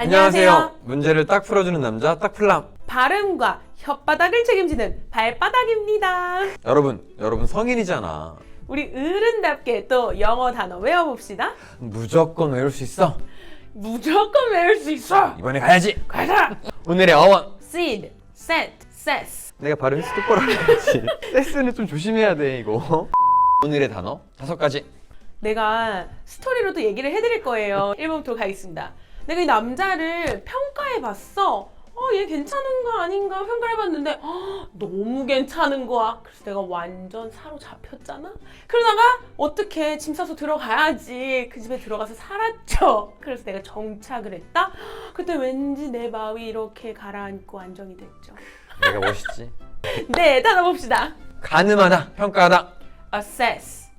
안녕하세요. 문제를 딱 풀어주는 남자 딱플람. 발음과 혓바닥을 책임지는 발바닥입니다. 여러분, 여러분 성인이잖아. 우리 어른답게 또 영어 단어 외워봅시다. 무조건 외울 수 있어. 무조건 외울 수 있어. 이번에 가야지. 가자. 오늘의 어원. seed, set, sass. 내가 발음 똑바로 해야지. 세스는 좀 조심해야 돼 이거. 오늘의 단어 다섯 가지. 내가 스토리로도 얘기를 해드릴 거예요. 1번부터 가겠습니다. 내가 이 남자를 평가해 봤어. 어, 얘 괜찮은 거 아닌가 평가해봤는데 어, 너무 괜찮은 거야. 그래서 내가 완전 사로잡혔잖아. 그러다가 어떻게 짐 싸서 들어가야지. 그 집에 들어가서 살았죠. 그래서 내가 정착을 했다. 그때 왠지 내 마음이 이렇게 가라앉고 안정이 됐죠. 내가 멋있지. 네, 단어 봅시다. 가늠하다, 평가하다, assess,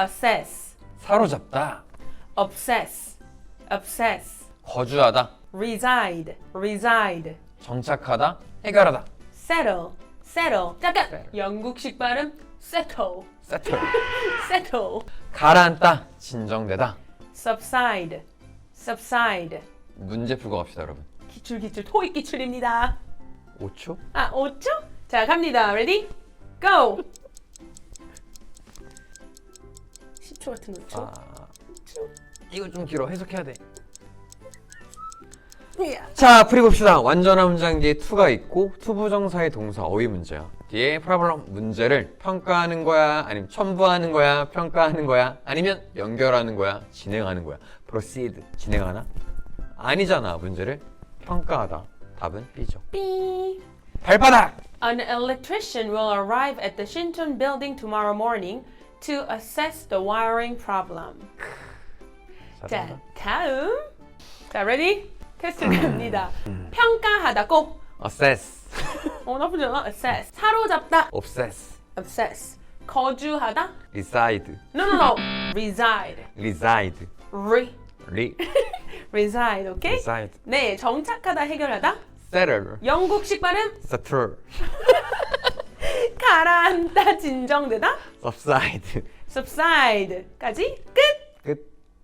assess, 사로잡다, obsess, obsess. 거주하다, reside, reside, 정착하다, 해결하다. settle, settle. 약간 Settle. 영국식 발음 settle, 세틀. settle, 가라앉다, 진정되다. subside, subside. 문제 풀고 갑시다, 여러분. 기출 기출 토익 기출입니다. 5초? 아, 5초? 자, 갑니다. ready? go. 10초 같은 5초. 아, 이거 좀 길어. 해석해야 돼. 야. 자, 풀이 봅시다. 완전한 문장 뒤에 to가 있고 투부정사의 동사 어휘 문제야. 뒤에 프라블럼 문제를 평가하는 거야, 아니면 첨부하는 거야, 평가하는 거야, 아니면 연결하는 거야, 진행하는 거야. proceed 진행하나? 아니잖아, 문제를 평가하다. 답은 B죠. 삐. 발바닥. An electrician will arrive at the Shinton building tomorrow morning to assess the wiring problem. 자, 잘한다. 다음. 자, ready? 테스트 갑니다. 평가하다 꼭. assess, 어, 나쁘지 않아. assess. 사로잡다. obsess, obsess. 거주하다. reside, No, no, no. reside. reside, re. re, reside, 오케이? reside, 네, 정착하다, 해결하다. settle, 영국식 발음. settle, 가라앉다, 진정되다. subside. subside까지 끝. 끝.